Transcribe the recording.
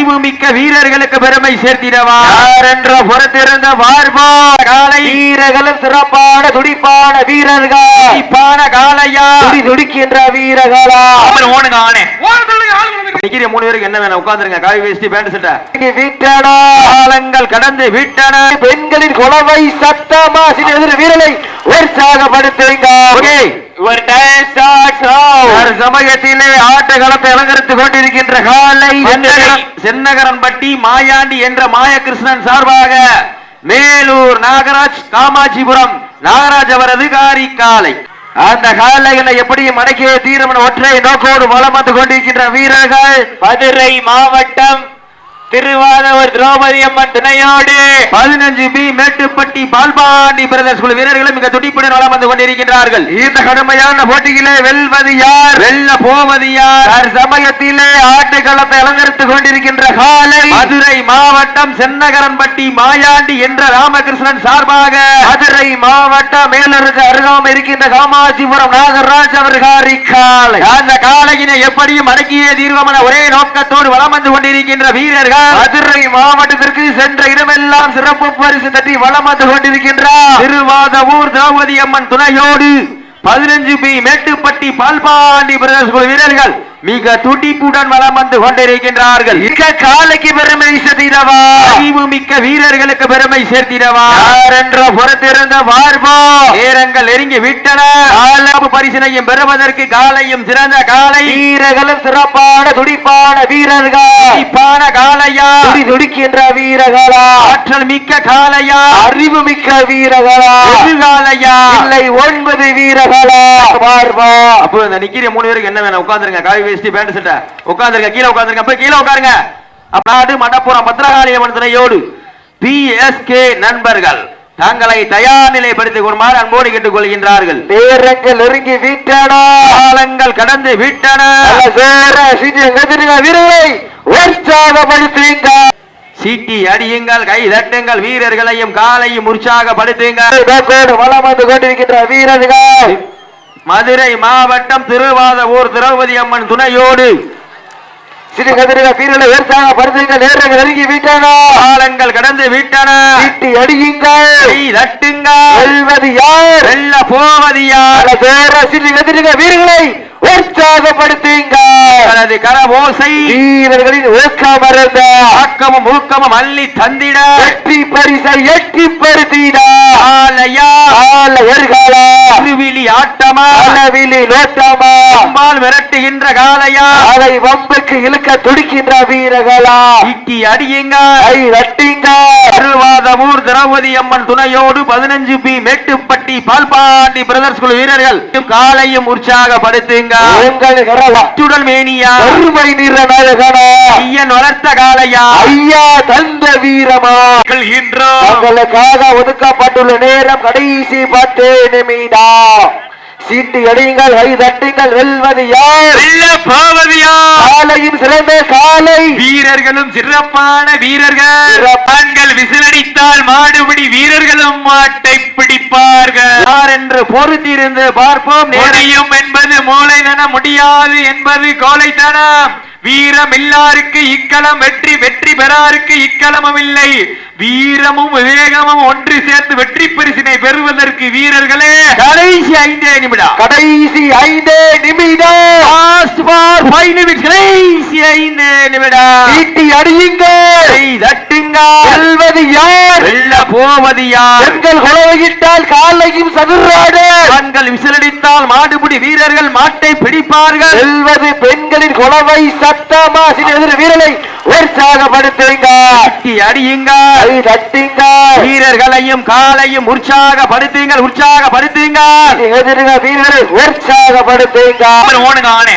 அறிவு மிக்க வீரர்களுக்கு பெருமை சேர்த்திடவா? யார் என்ற புறத்திருந்த பார்ப்போ காலை. வீரர்களும் சிறப்பான துடிப்பான வீரர்கள். துடிப்பான காலையா? துடி துடிக்கின்ற வீரர்களா? அப்புறம் ஓடுங்க ஆனே. நிக்கிற மூணு பேருக்கு என்ன வேணும்? உட்காந்துருங்க காய் வேஷ்டி பேண்ட் சட்டை. வீட்டடா. காலங்கள் கடந்து விட்டன. பெண்களின் குலவை சத்தமா உற்சாகப்படுத்துங்க ஓகே. ஒரு ஷாட் ஒரு சமயத்திலே ஆட்டகளத்தை அலங்கரித்துக் கொண்டிருக்கின்ற காலை சென்னகரன் சென்னகரன்பட்டி மாயாண்டி என்ற மாயகிருஷ்ணன் சார்பாக மேலூர் நாகராஜ் காமாட்சிபுரம் நாகராஜ் அவரது காரி காலை. அந்த காலைகளை எப்படியும் அடக்கிய தீரமன் ஒற்றை நோக்கோடு வலம் வந்து கொண்டிருக்கின்ற வீரர்கள் மதுரை மாவட்டம் திருவாதூர் திரௌபதி அம்மன் துணையோடு. பதினஞ்சு பி மேட்டுப்பட்டி பால்பாண்டி பிரதர்ஸ் குழு வீரர்களும் மிக துடிப்புடன் வளம் வந்து கொண்டிருக்கின்றார்கள். இந்த கடுமையான போட்டியிலே வெல்வது யார்? வெல்ல போவது யார்? சமயத்திலே ஆட்டுக்களத்தை அலங்கரித்துக் கொண்டிருக்கின்ற காலை மதுரை மாவட்டம் சென்னகரன்பட்டி மாயாண்டி என்ற ராமகிருஷ்ணன் சார்பாக மதுரை மாவட்டம் மேலருக்கு அருகாமல் இருக்கின்ற காமாட்சிபுரம் நாகராஜ் அவர்கள் காலை. அந்த காலையினை எப்படியும் அடக்கிய தீர்வமான ஒரே நோக்கத்தோடு வளம் வந்து கொண்டிருக்கின்ற வீரர்கள். மதுரை மாவட்டத்திற்கு சென்ற இடமெல்லாம் சிறப்பு பரிசு தட்டி வளம் வந்து கொண்டிருக்கின்றார். திருவாதவூர் திரௌபதி அம்மன் துணையோடு பதினஞ்சு பி மேட்டுப்பட்டி பால்பாண்டி பிரதேச வீரர்கள் மிக துடிப்புடன் வளம் வந்து கொண்டிருக்கின்றார்கள். மிக காலைக்கு பெருமை சேர்த்திடவா? அறிவு மிக்க வீரர்களுக்கு பெருமை சேர்த்திடவா? என்ற புறத்திருந்த பார்ப்போ நேரங்கள் நெருங்கி விட்டன. காலப்பு பரிசினையும் பெறுவதற்கு காலையும் சிறந்த காலை. வீரர்களும் சிறப்பான துடிப்பான வீரர்கள். துடிப்பான காலையா? துடி துடிக்கின்ற வீரர்களா? ஆற்றல் மிக்க காலையா? அறிவு மிக்க வீரர்களா? காலையா? இல்லை ஒன்பது வீரர்களா? பார்வா அப்போ இந்த நிக்கிற மூணு பேருக்கு என்ன வேணும்? உட்காந்துருங்க காய் வேஷ்டி பேண்ட் சட்டை. உட்காந்துருங்க கீழே உட்காந்துருங்க போய் கீழே உட்காருங்க. அப்பநாடு மண்டபுரம் பத்திரகாளியம்மன் துணையோடு பிஎஸ்கே நண்பர்கள். தங்களை தயார் நிலைப்படுத்திக் கொள்ளுமாறு அன்போடு கேட்டுக் கொள்கின்றார்கள். நேரங்கள் நெருங்கி வீட்டடா காலங்கள் கடந்து விட்டன. வீரர்களை. உற்சாகப்படுத்துங்க சீட்டி அடியுங்கள் கை தட்டுங்கள் வீரர்களையும் காலையும் உற்சாகப்படுத்துங்கள் நோக்கோடு வளம் வந்து கொண்டிருக்கின்ற வீரர்கள். மதுரை மாவட்டம் திருவாதவூர் திரௌபதி அம்மன் துணையோடு. சிறு கதிரிக வீரர்களை உற்சாகப்படுத்துங்க நேரங்கள் நெருங்கி காலங்கள் கடந்து விட்டன. சீட்டி அடியுங்கள். தட்டுங்கள். வெல்வது யார்? வெல்ல போவது யார்? சிறு கதிரிக வீரர்களை உற்சாகப்படுத்துங்க தனது கரவோசை வீரர்களின் ஊக்கம் இருந்த ஆக்கமும் ஊக்கமும் அள்ளி தந்திட. வெற்றி பரிசை எட்டி படுத்தினா ஆலையா. எதிர்கால திருவிழி ஆட்டமா. அளவிலி நோட்டமா அம்பால் விரட்டுகின்ற காலையா. அதை வம்புக்கு இழுக்க துடிக்கின்ற வீரர்களா. ஈட்டி அடியுங்க. கை ரட்டிங்க திருவாதமூர் திரௌபதி அம்மன் துணையோடு பதினஞ்சு பி மேட்டுப்பட்டி பால்பாண்டி பிரதர்ஸ் குழு வீரர்கள். காலையும் உற்சாகப்படுத்துங்க. உங்கள் அத்துடன் மேனியா பெருமை நிற நாயகனா ஐயன் வளர்த்த காலையா ஐயா தந்த வீரமா. உங்களுக்காக ஒதுக்கப்பட்டுள்ள நேரம் கடைசி பத்து நிமிடம். சீட்டு எடியுங்கள் கை தட்டுங்கள் வெல்வது யார்? வெல்ல போவது யார்? காலையும் சிறந்த காலை. வீரர்களும் சிறப்பான வீரர்கள். ஆண்கள் விசிலடித்தால் மாடுபிடி வீரர்களும் மாட்டை பிடிப்பார்கள். யார் என்று பொறுத்திருந்து பார்ப்போம் முடியும் என்பது மூளைதனம் முடியாது என்பது கோழைத்தனம் வீரம் இல்லாருக்கு இக்களம் வெற்றி வெற்றி பெறாருக்கு இக்களமும் இல்லை. வீரமும் விவேகமும் ஒன்று சேர்ந்து வெற்றி பரிசினை பெறுவதற்கு வீரர்களே கடைசி ஐந்தே நிமிடம். கடைசி ஐந்து நிமிடம். லாஸ்ட் ஃபார் ஃபைவ் கடைசி ஐந்து நிமிடம். சீட்டி அடியுங்கள். கை தட்டுங்க வெல்வது யார்? வெல்ல போவது யார் பெண்கள் குலவையிட்டால் காலையும் சதுராடு. ஆண்கள் விசிலடித்தால் மாடுபிடி வீரர்கள் மாட்டை பிடிப்பார்கள். வெல்வது பெண்களின் குலவை சத்தமா எதிர் வீரரை உற்சாகப்படுத்துங்க. அடியுங்க. தட்டுங்க. வீரர்களையும் காலையும் உற்சாகப்படுத்துங்கள் உற்சாகப்படுத்துங்க. எதிர்க வீரரை உற்சாகப்படுத்துங்க. ஓடுங்க ஆனே.